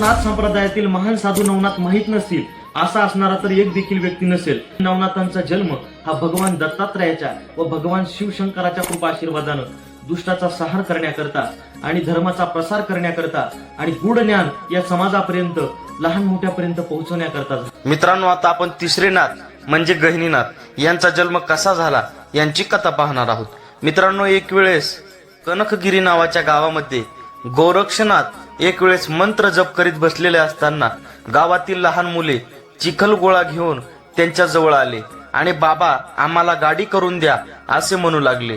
नाथ संप्रदायातील महान साधू नवनाथ माहीत नसतील असा असणारा तर एक देखील व्यक्ती नसेल. नवनाथांचा जन्म हा भगवान दत्तात्रयाच्या व भगवान शिवशंकराच्या कृपा आशीर्वादानं दुष्टाचा सहार करण्याकरता आणि धर्माचा प्रसार करण्याकरता आणि गूढ ज्ञान या समाजापर्यंत लहान मोठ्यापर्यंत पोहोचवण्याकरता मित्रांनो आता आपण तिसरे नाथ म्हणजे गहिनीनाथ यांचा जन्म कसा झाला यांची कथा पाहणार आहोत. मित्रांनो एक वेळेस कनकगिरी नावाच्या गावामध्ये गोरक्षनाथ एक वेळेस मंत्र जप करीत बसलेले असताना गावातील लहान मुले चिखल गोळा घेऊन त्यांच्या जवळ आले आणि बाबा आम्हाला गाडी करून द्या असे म्हणू लागले.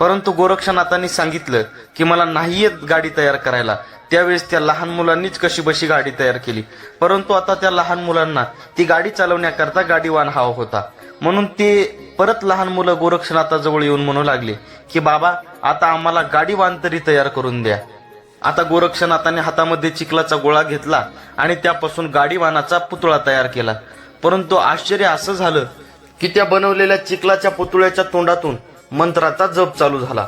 परंतु गोरक्षनाथांनी सांगितलं की मला नाही येत गाडी तयार करायला. त्यावेळेस त्या लहान मुलांनीच कशी बशी गाडी तयार केली. परंतु आता त्या लहान मुलांना ती गाडी चालवण्याकरता गाडीवान हवा होता. म्हणून ते परत लहान मुलं गोरक्षनाथाजवळ येऊन म्हणू लागले की बाबा आता आम्हाला गाडीवान तरी तयार करून द्या. आता गोरक्षनाथाने हातामध्ये चिखलाचा गोळा घेतला आणि त्यापासून गाडीवानाचा पुतळा तयार केला. परंतु आश्चर्य असं झालं की त्या बनवलेल्या चिखलाच्या पुतळ्याच्या तोंडातून मंत्राचा जप चालू झाला.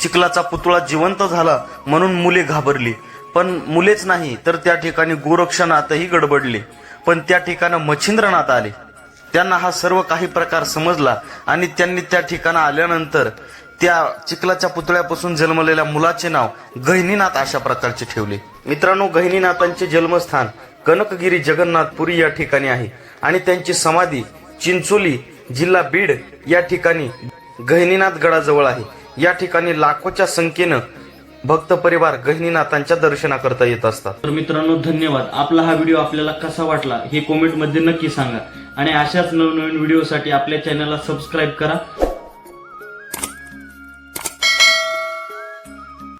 चिखलाचा पुतळा जिवंत झाला म्हणून मुले घाबरली. पण मुलेच नाही तर त्या ठिकाणी गोरक्षनाथही गडबडले. पण त्या ठिकाणी मच्छिंद्रनाथ आले. त्यांना हा सर्व काही प्रकार समजला आणि त्यांनी त्या ठिकाणी आल्यानंतर त्या चिखलाच्या पुतळ्यापासून जन्मलेल्या मुलाचे नाव गहिनीनाथ अशा प्रकारचे ठेवले. मित्रांनो गहिनीनाथांचे जन्मस्थान कनकगिरी जगन्नाथपुरी या ठिकाणी आहे आणि त्यांची समाधी चिंचोली जिल्हा बीड या ठिकाणी गहिनीनाथ गडाजवळ आहे. या ठिकाणी लाखोच्या संख्येनं भक्त परिवार गहिनीनाथांच्या दर्शना करता येत असतात. तर मित्रांनो धन्यवाद. आपला हा व्हिडिओ आपल्याला कसा वाटला हे कॉमेंटमध्ये नक्की सांगा. आणि अशाच नवनवीन व्हिडिओसाठी आपल्या चॅनलला सबस्क्राईब करा.